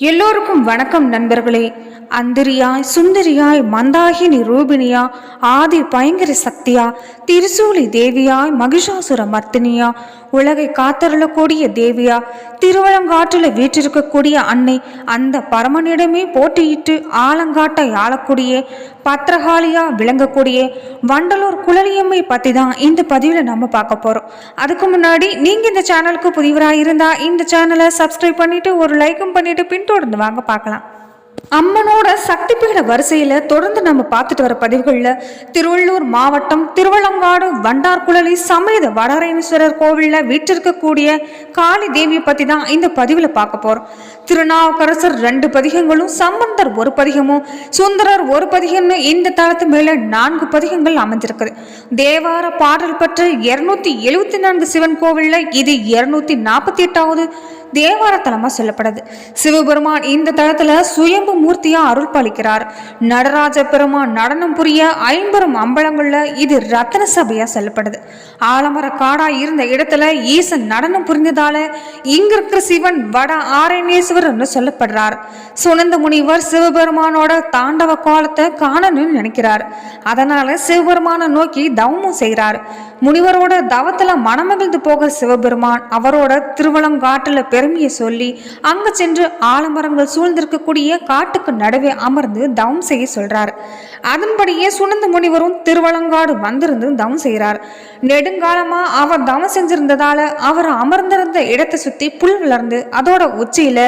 எல்லோருக்கும் வணக்கம் நண்பர்களே. அந்திரியாய் சுந்தரியாய் மந்தாகினி ரூபினியா ஆதி பயங்கர சக்தியா திருசூலி தேவியாய் மகிஷாசுர மர்த்தினியா உலகை காத்தருளக்கூடிய தேவியா திருவளங்காற்றில் வீற்றிருக்கக்கூடிய அன்னை அந்த பரமனிடமே போட்டியிட்டு ஆலங்காட்டை ஆளக்கூடிய பத்திரகாளியா விளங்கக்கூடிய வண்டலூர் குழலியம்மை பற்றி தான் இந்த பதிவில் நம்ம பார்க்க போகிறோம் அதுக்கு முன்னாடி நீங்கள் இந்த சேனலுக்கு புதியவராக இருந்தால் இந்த சேனலை சப்ஸ்கிரைப் பண்ணிவிட்டு ஒரு லைக்கும் பண்ணிவிட்டு பின் தொடர்ந்து வாங்க பார்க்கலாம். அம்மனோட சக்தி பீட வரிசையில தொடர்ந்து நம்ம பார்த்துட்டு வர பதிவுகளில் திருவள்ளூர் மாவட்டம் திருவள்ளங்காடு வண்டார்குழலி சமேத வடரேஸ்வரர் கோவிலில் வீற்றிருக்கக்கூடிய காளி தேவியை பற்றி தான் இந்த பதிவில் பார்க்க போகிறோம் திருநாவுக்கரசர் ரெண்டு பதிகங்களும் சம்பந்தர் ஒரு பதிகமும் சுந்தரர் ஒரு பதிகம்னு இந்த தளத்து மேலே நான்கு பதிகங்கள் அமைஞ்சிருக்குது. தேவார பாடல் பெற்ற இருநூத்தி எழுபத்தி நான்கு சிவன் கோவிலில் இது இருநூத்தி நாற்பத்தி எட்டாவது தேவார தலமா சொல்லப்படுது. சிவபெருமான் இந்த தளத்துல சுயம்பு மூர்த்தியா அருள் பாலிக்கிறார் நடராஜ பெருமான் நடனம் புரிய ஐம்பெரும் அம்பலங்கள்ல இது ரத்தன சபையா சொல்லப்படுது. ஆலமர காடா இருந்த இடத்துல ஈசன் நடனம் புரிந்ததால இங்க இருக்கிற சிவன் வட ஆரண்யேஸ்வரர்னு சொல்லப்படுறார். சுனந்த முனிவர் சிவபெருமானோட தாண்டவ காலத்தை காணணும்னு நினைக்கிறார். அதனால சிவபெருமானை நோக்கி தவமும் செய்கிறார் முனிவரோட தவத்துல மனமகிழ்ந்து போகிற சிவபெருமான் அவரோட திருவளங்காட்டில் பெருமையை சொல்லி அங்க சென்று ஆலமரங்கள் சூழ்ந்திருக்கக்கூடிய காட்டுக்கு நடுவே அமர்ந்து தவம் செய்ய சொல்றார். அதன்படியே சுனந்த முனிவரும் திருவளங்காடு வந்திருந்து தவம் செய்கிறார். நெடுங்காலமா அவர் தவம் செஞ்சிருந்ததால அவர் அமர்ந்திருந்த இடத்தை சுத்தி புல் வளர்ந்து அதோட உச்சியில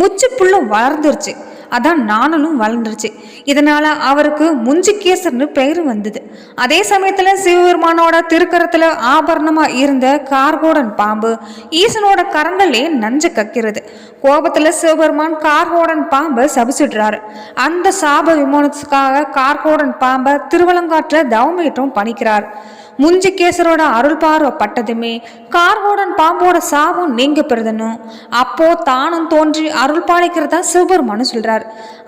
முச்சு புல்லும் வளர்ந்துருச்சு. அதான் நாணலும் வளர்ந்துருச்சு. இதனால அவருக்கு முஞ்சிகேசர்னு பெயர் வந்தது. அதே சமயத்துல சிவபெருமானோட திருக்கரத்துல ஆபரணமா இருந்த கார்கோடன் பாம்பு ஈசனோட கரங்களே நஞ்சு கக்கிறது. கோபத்துல சிவபெருமான் கார்கோடன் பாம்பை சபிச்சிடுறாரு. அந்த சாப விமானத்துக்காக கார்கோடன் பாம்பை திருவலங்காட்டுல தவமேற்றம் பணிக்கிறார். முஞ்சிகேசரோட அருள் பார்வை பட்டதுமே கார்கோடன் பாம்போட சாபம் நீங்க பெறுதணும் அப்போ தானும் தோன்றி அருள் பாலிக்கிறதா சிவபெருமானு சொல்றார்.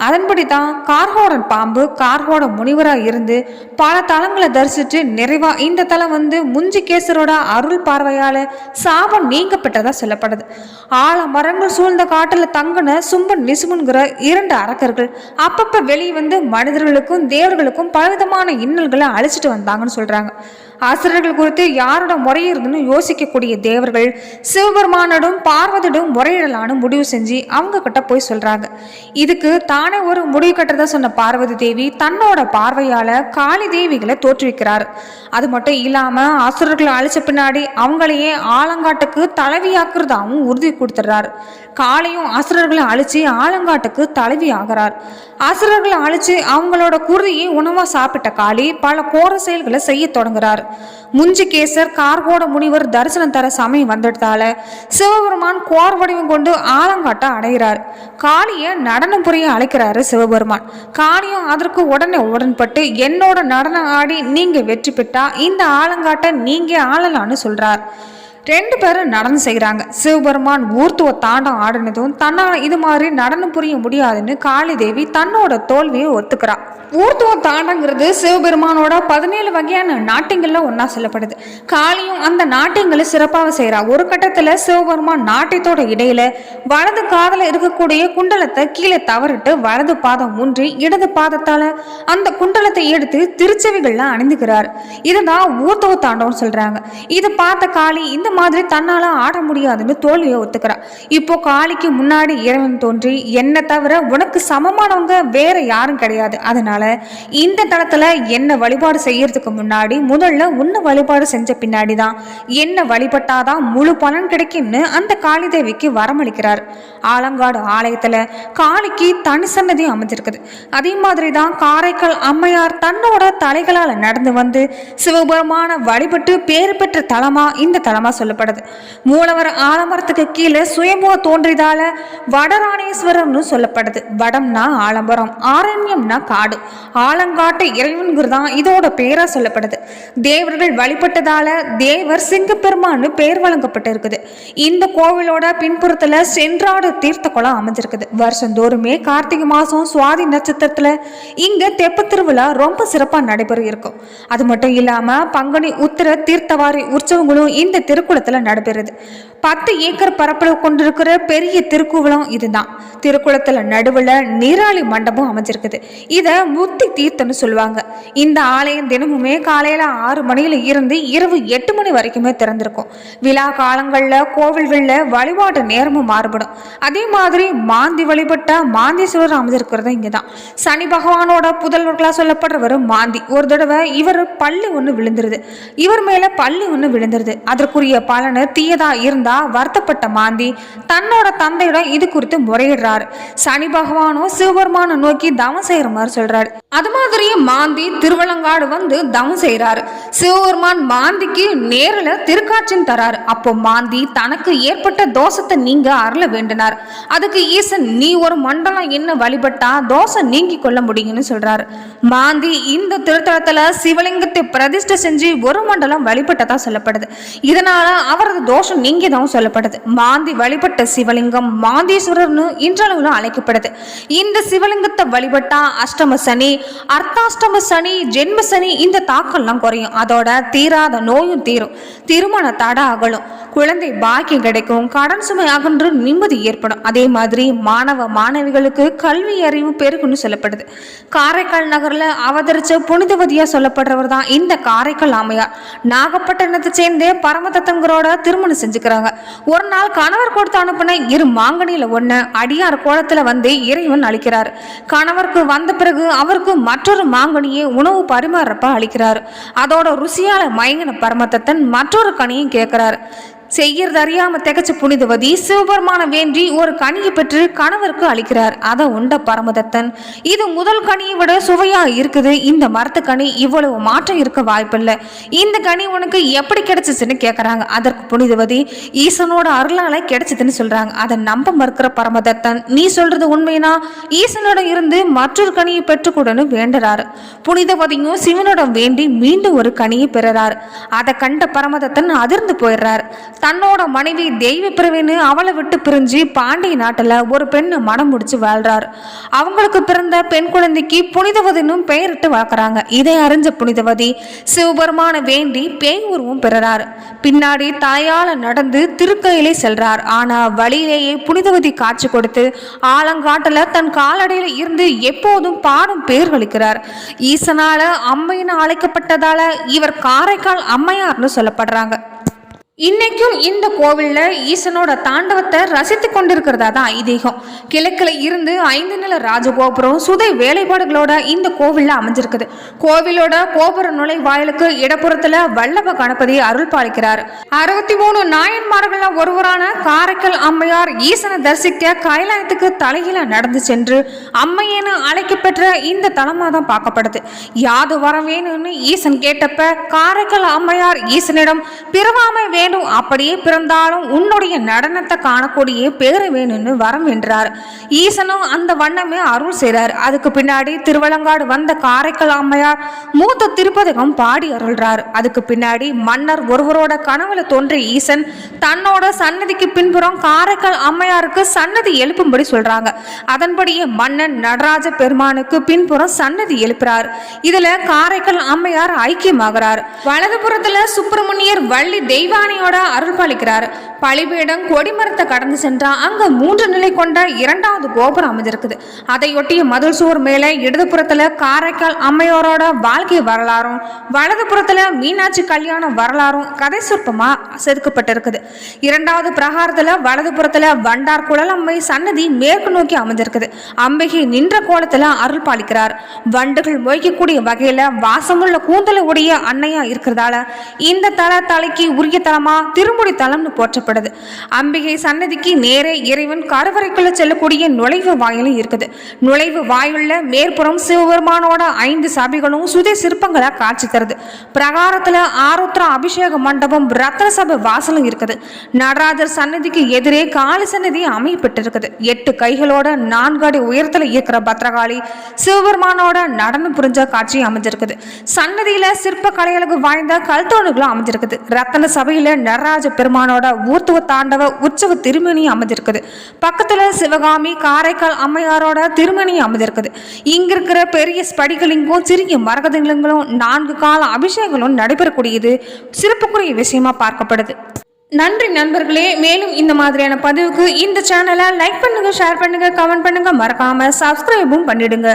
அதன்படி தான் கார்கோடன் பாம்பு கார்கோட முனிவராக இருந்து பல தலங்களை தரிசித்து நிறைவா இந்த தலம் வந்து முஞ்சிகேசரோட அருள் பார்வையால சாபம் நீங்கப்பட்டதா சொல்லப்படுது. ஆழ மரங்கள் சூழ்ந்த காட்டுல தங்கின சும்பன் நிசுமன்கிற இரண்டு அரக்கர்கள் அப்பப்ப வெளியே வந்து மனிதர்களுக்கும் தேவர்களுக்கும் பலவிதமான இன்னல்களை அழிச்சிட்டு வந்தாங்கன்னு சொல்றாங்க. ஆசிரியர்கள் குறித்து யாரோட முறையிருதுன்னு யோசிக்கக்கூடிய தேவர்கள் சிவபெருமானோடும் பார்வதியோடும் முறையிடலான்னு முடிவு செஞ்சு அவங்க கிட்ட போய் சொல்றாங்க. இதுக்கு தானே ஒரு முடிவு கட்டுறதா சொன்ன பார்வதி தேவி தன்னோட பார்வையால காளி தேவிகளை தோற்றுவிக்கிறார். அது மட்டும் இல்லாம அசுரர்களை அழிச்ச பின்னாடி அவங்களையே ஆலங்காட்டுக்கு தலைவியாக்குறதாகவும் உறுதி கொடுத்துடுறார். காளையும் அசுரர்களை அழிச்சு ஆலங்காட்டுக்கு தலைவி ஆகிறார் அசுரர்களை அழிச்சு அவங்களோட குருதியை உணவா சாப்பிட்ட காளி பல கோர செயல்களை செய்ய தொடங்குறார். முஞ்சிகேசர் கார்கோட முனிவர் தரிசனம் தர சமயம் வந்துட்டால சிவபெருமான் கோர் வடிவம் கொண்டு ஆலங்காட்ட அடைகிறார். காளிய நடனம் புரிய அழைக்கிறாரு சிவபெருமான். காளியும் அதற்கு உடனே உடன்பட்டு என்னோட நடனம் ஆடி நீங்க வெற்றி பெற்றா இந்த ஆலங்காட்டை நீங்க ஆளலான்னு சொல்றார். ரெண்டு பேரும் நடனம் செய்கிறாங்க. சிவபெருமான் ஊர்த்துவ தாண்டம் ஆடினதும் தன்னால் இது மாதிரி நடனம் புரிய முடியாதுன்னு காளி தேவி தன்னோட தோல்வியை ஒத்துக்கிறா. ஊர்த்துவ தாண்டங்கிறது சிவபெருமானோட பதினேழு வகையான நாட்டியங்கள்ல ஒன்றா சொல்லப்படுது. காளியும் அந்த நாட்டியங்களை சிறப்பாக செய்கிறா ஒரு கட்டத்தில் சிவபெருமான் நாட்டியத்தோட இடையில வலது காதில் இருக்கக்கூடிய குண்டலத்தை கீழே தவறிட்டு வலது பாதம் ஊன்றி இடது பாதத்தால் அந்த குண்டலத்தை எடுத்து திருச்செவிகள்ல அணிந்துக்கிறார். இதுதான் ஊர்த்துவ தாண்டம்னு சொல்கிறாங்க இதை பார்த்த காளி இந்த மாதிரி தன்னால ஆட முடியாதுன்னு தோல்வியை ஒத்துக்கிறா. இப்போ காளிக்கு முன்னாடி இறைவன் தோன்றி என்னை தவிர உனக்கு சமமானவங்க வேற யாரும் கிடையாது. அதனால இந்த தளத்துல என்ன வழிபாடு செய்யறதுக்கு முன்னாடி முதல்ல உன்னை வழிபாடு செஞ்ச பின்னாடி தான் என்ன வழிபட்டாதான் முழு பலன் கிடைக்கும்னு அந்த காளி தேவிக்கு வரமளிக்கிறார். ஆலங்காடு ஆலயத்துல காளிக்கு தனி சன்னதி அமைஞ்சிருக்குது. அதே மாதிரி தான் காரைக்கால் அம்மையார் தன்னோட தலைகளால் நடந்து வந்து சிவபெருமான வழிபட்டு பேர் பெற்ற தலமா இந்த தலமா சொல்லப்படுது மூலவர் ஆலமரத்துக்கு கீழே சுயம்புவ தோன்றியதால வடராணேஸ்வரம்னு சொல்லப்படுது வடம்னா ஆலம்பரம் ஆரண்யம்னா காடு. ஆலங்காட்டு இறைவன்கிறது தான் இதோட பேரா சொல்லப்படுது தேவர்கள் வழிபட்டதால தேவர் சிங்கப்பெருமான்னு பெயர் வழங்கப்பட்டிருக்குது. இந்த கோவிலோட பின்புறத்துல சென்றாடு தீர்த்த குளம் அமைஞ்சிருக்குது. வருஷந்தோறுமே கார்த்திகை மாசம் சுவாதி நட்சத்திரத்துல இங்க தெப்ப திருவிழா ரொம்ப சிறப்பா நடைபெறும் இருக்கும். அது மட்டும் இல்லாம பங்குனி உத்திர தீர்த்தவாரி உற்சவங்களும் இந்த திருக்குள திருக்குளத்தில் நடைபெறுது. பத்து ஏக்கர் பரப்பளவு கொண்டிருக்கிற பெரிய திருக்குவளம் இதுதான். திருக்குளத்துல நடுவுல நீராளி மண்டபம் அமைஞ்சிருக்குது. இதை முத்தி தீர்த்தம்னு சொல்லுவாங்க. இந்த ஆலயம் தினமுமே காலையில் ஆறு மணியில இருந்து இரவு எட்டு மணி வரைக்குமே திறந்திருக்கும். விழா காலங்களில் கோவில்களில் வழிபாட்டு நேரமும் மாறுபடும். அதே மாதிரி மாந்தி வழிபட்ட மாந்தீஸ்வரர் அமைஞ்சிருக்கிறது இங்கதான். சனி பகவானோட புதல்வர்களாக சொல்லப்படுறவர் மாந்தி. ஒரு தடவை இவர் பள்ளி ஒன்று விழுந்துருது. இவர் மேலே பள்ளி ஒன்று விழுந்துருது. அதற்குரிய பலனு தீயதா இருந்தா வருத்தப்பட்ட மாந்தி தன்னோட தந்தையிடம் இது குறித்து முறையிடுறாரு. சனி பகவானும் சிவபெருமானை நோக்கி தவம் செய்யற மாதிரி சொல்றாரு. அது மாதிரியே மாந்தி திருவள்ளங்காடு வந்து தவம் செய்யறாரு சிவபெருமான் மாந்திக்கு நேரில் திருக்காட்சியும் தராரு. அப்போ மாந்தி தனக்கு ஏற்பட்ட தோஷத்தை நீங்க அருள வேண்டினார். அதுக்கு ஈசன் நீ ஒரு மண்டலம் என்ன வழிபட்டா தோஷம் நீங்கி கொள்ள முடியும்னு சொல்றாரு. மாந்தி இந்த திருத்தலத்துல சிவலிங்கத்தை பிரதிஷ்டை செஞ்சு ஒரு மண்டலம் வழிபட்டதா சொல்லப்படுது. இதனால அவரது தோஷம் நீங்கியதாகவும் சொல்லப்படுது மாந்தி வழிபட்ட சிவலிங்கம் மாந்தீஸ்வரர்னு இன்றளவுல அழைக்கப்படுது. இந்த சிவலிங்கத்தை வழிபட்டா அஷ்டம சனி அர்த்தாஷ்டம சனி ஜென்ம சனி இந்த தாக்கம்லாம் குறையும். அதோட தீராத நோயும் தீரும். திருமண தடை அகலும். குழந்தை பாக்கியம் கிடைக்கும் கடன் சுமை அகன்று நிம்மதி ஏற்படும். அதே மாதிரி மாணவ மாணவிகளுக்கு கல்வி அறிவு பெருகுன்னு சொல்லப்படுது. காரைக்கால் நகர்ல அவதரிச்ச புனிதவதியா சொல்லப்படுறவர் தான் இந்த காரைக்கால் அம்மையார் நாகப்பட்டினத்தை சேர்ந்தே பரமதத்தங்கரோட திருமணம் செஞ்சுக்கிறாங்க. ஒரு நாள் கணவர் கொடுத்து அனுப்பின இரு மாங்கனியில ஒண்ணு அடியார் கோலத்துல வந்து இறைவன் அளிக்கிறார் கணவருக்கு வந்த பிறகு அவருக்கு மற்றொரு மாங்கனியை உணவு பரிமாறப்ப அளிக்கிறார் அதோட ருசியால மயங்கின பரமதத்தன் மற்றொரு கனியும் கேட்கிறார் செய்யறது அறியாம திகச்ச புனிதவதி சிவபெருமான வேண்டி ஒரு கனியை பெற்று கணவருக்கு அளிக்கிறார். அதை உண்ட பரமதத்தன் இது முதல் கனியை விட சுவையா இருக்குது. இந்த மரத்து கனி இவ்வளவு மாற்றம் இருக்க வாய்ப்பில்லை. இந்த கனி உனக்கு எப்படி கிடைச்சிச்சுன்னு கேட்கறாங்க அதற்கு புனிதவதி ஈசனோட அருளால கிடைச்சதுன்னு சொல்றாங்க. அதை நம்ப மறுக்கிற பரமதத்தன் நீ சொல்றது உண்மைனா? ஈசனோட இருந்து மற்றொரு கனியை பெற்றுக்கூடன்னு வேண்டுறாரு. புனிதவதியும் சிவனிடம் வேண்டி மீண்டும் ஒரு கனியை பெறுறார். அதை கண்ட பரமதத்தன் அதிர்ந்து போயிடுறார். தன்னோட மனைவி தெய்வ பிறவின்னு அவளை விட்டு பிரிஞ்சு பாண்டிய நாட்டில் ஒரு பெண்ணை மனம் முடிச்சு வாழ்றார். அவங்களுக்கு பிறந்த பெண் குழந்தைக்கு புனிதவதினும் பெயரிட்டு வளர்க்குறாங்க. இதை அறிஞ்ச புனிதவதி சிவபெருமான வேண்டி பேய் உருவம் பெறுறாரு. பின்னாடி தாயால நடந்து திருக்கையிலே செல்றார். ஆனா வழியிலேயே புனிதவதி காட்சி கொடுத்து ஆலங்காட்டில் தன் காலடியில இருந்து எப்போதும் பாடும் பேர் கழிக்கிறார் ஈசனால அம்மைன்னு அழைக்கப்பட்டதால இவர் காரைக்கால் அம்மையார்னு சொல்லப்படுறாங்க. இன்னைக்கும் இந்த கோவிலில் ஈசனோட தாண்டவத்தை ரசித்து கொண்டிருக்கிறதா தான் ஐதீகம். கிழக்கில் இருந்து ஐந்து நில ராஜகோபுரம் சுதை வேலைப்பாடுகளோட இந்த கோவிலில் அமைஞ்சிருக்குது. கோவிலோட கோபுர நுழைவாயிலுக்கு இடப்புறத்தில் வல்லப கணபதி அருள் பாலிக்கிறார். அறுபத்தி மூணு நாயன்மார்கள்ல ஒருவரான காரைக்கல் அம்மையார் ஈசனை தரிசிக்க கைலாயத்துக்கு தலையில நடந்து சென்று அம்மையேன்னு அழைக்கப்பெற்ற இந்த தலமாக தான் பார்க்கப்படுது. யாது வர வேணும்னு ஈசன் கேட்டப்ப காரைக்கல் அம்மையார் ஈசனிடம் பிறவாமை வேண்டும். அப்படியே பிறந்தாலும் உன்னுடைய நடனத்தை காணக்கூடிய பேரை வேணும்னு வரம் என்றார் ஈசனும் அந்த வண்ணமே அருள் செய்கிறார் அதுக்கு பின்னாடி திருவலங்காடு வந்த காரைக்கால் அம்மையார் மூத்த திருப்பதகம் பாடி அருள்றார். அதுக்கு பின்னாடி மன்னர் ஒருவரோட கனவுல தோன்றிய ஈசன் தன்னோட சன்னதிக்கு பின்புறம் காரைக்கால் அம்மையாருக்கு சன்னதி எழுப்பும்படி சொல்றாங்க. அதன்படியே மன்னன் நடராஜ பெருமானுக்கு பின்புறம் சன்னதி எழுப்புறார். இதுல காரைக்கால் அம்மையார் ஐக்கியமாகிறார். வலதுபுறத்துல சுப்பிரமணியர் வள்ளி தெய்வானி கருணையோட அருள் பாலிக்கிறார் பலிபீடம் கொடிமரத்தை கடந்து சென்றா அங்க மூன்று நிலை கொண்ட இரண்டாவது கோபுரம் அமைஞ்சிருக்குது அதையொட்டிய மதில் சுவர் மேல இடதுபுறத்துல காரைக்கால் அம்மையோரோட வாழ்க்கை வரலாறும் வலதுபுறத்துல மீனாட்சி கல்யாண வரலாறும் கதை சொற்பமா செதுக்கப்பட்டிருக்குது. இரண்டாவது பிரகாரத்துல வலதுபுறத்துல வண்டார் குழலம்மை சன்னதி மேற்கு நோக்கி அமைஞ்சிருக்குது அம்பிகை நின்ற கோலத்துல அருள் பாலிக்கிறார் வண்டுகள் மொய்க்கக்கூடிய வகையில வாசமுள்ள கூந்தல உடைய அன்னையா இருக்கிறதால இந்த தல தலைக்கு உரிய தலமா திருமுடி தலம்னு போற்றப்படுது. அம்பிகை சன்னதிக்கு நேரே இறைவன் கருவறைக்குள்ள செல்லக்கூடிய நுழைவு வாயிலும் இருக்குது. நுழைவு வாயுள்ள மேற்புறம் சிவபெருமானோட ஐந்து சபைகளும் சுதை சிற்பங்களா காட்சி தருது பிரகாரத்துல ஆருத்ர அபிஷேக மண்டபம் ரத்ன சபை வாசலும் இருக்குது. நடராஜர் சன்னதிக்கு எதிரே காளி சன்னதி அமையப்பட்டிருக்குது. எட்டு கைகளோட நான்கு அடி உயரத்துல இருக்கிற பத்ரகாளி சிவபெருமானோட நடனம் புரிஞ்ச காட்சி அமைஞ்சிருக்குது. சன்னதியில சிற்ப கலைகளுக்கு வாய்ந்த கல்தோணுகளும் அமைஞ்சிருக்குது. ரத்தன சபையில நடராஜ பெருமானோட ஊர்த்துவ தாண்டவ உற்சவ திருமணி அமைஞ்சிருக்குது பக்கத்துல சிவகாமி காரைக்கால் அம்மையாரோட திருமணி அமைஞ்சிருக்குது இங்க இருக்கிற பெரிய ஸ்படிகலிங்கும் சிறிய மரகதங்களும் நான்கு கால அபிஷேகங்களும் நடைபெறக்கூடியது. சிறப்புக்குரிய விஷயமா பார்க்கப்படுது. நன்றி நண்பர்களே மேலும் இந்த மாதிரியான பதிவுக்கு இந்த சேனலை லைக் பண்ணுங்க ஷேர் பண்ணுங்க கமெண்ட் பண்ணுங்க. மறக்காம சப்ஸ்கிரைபும் பண்ணிடுங்க.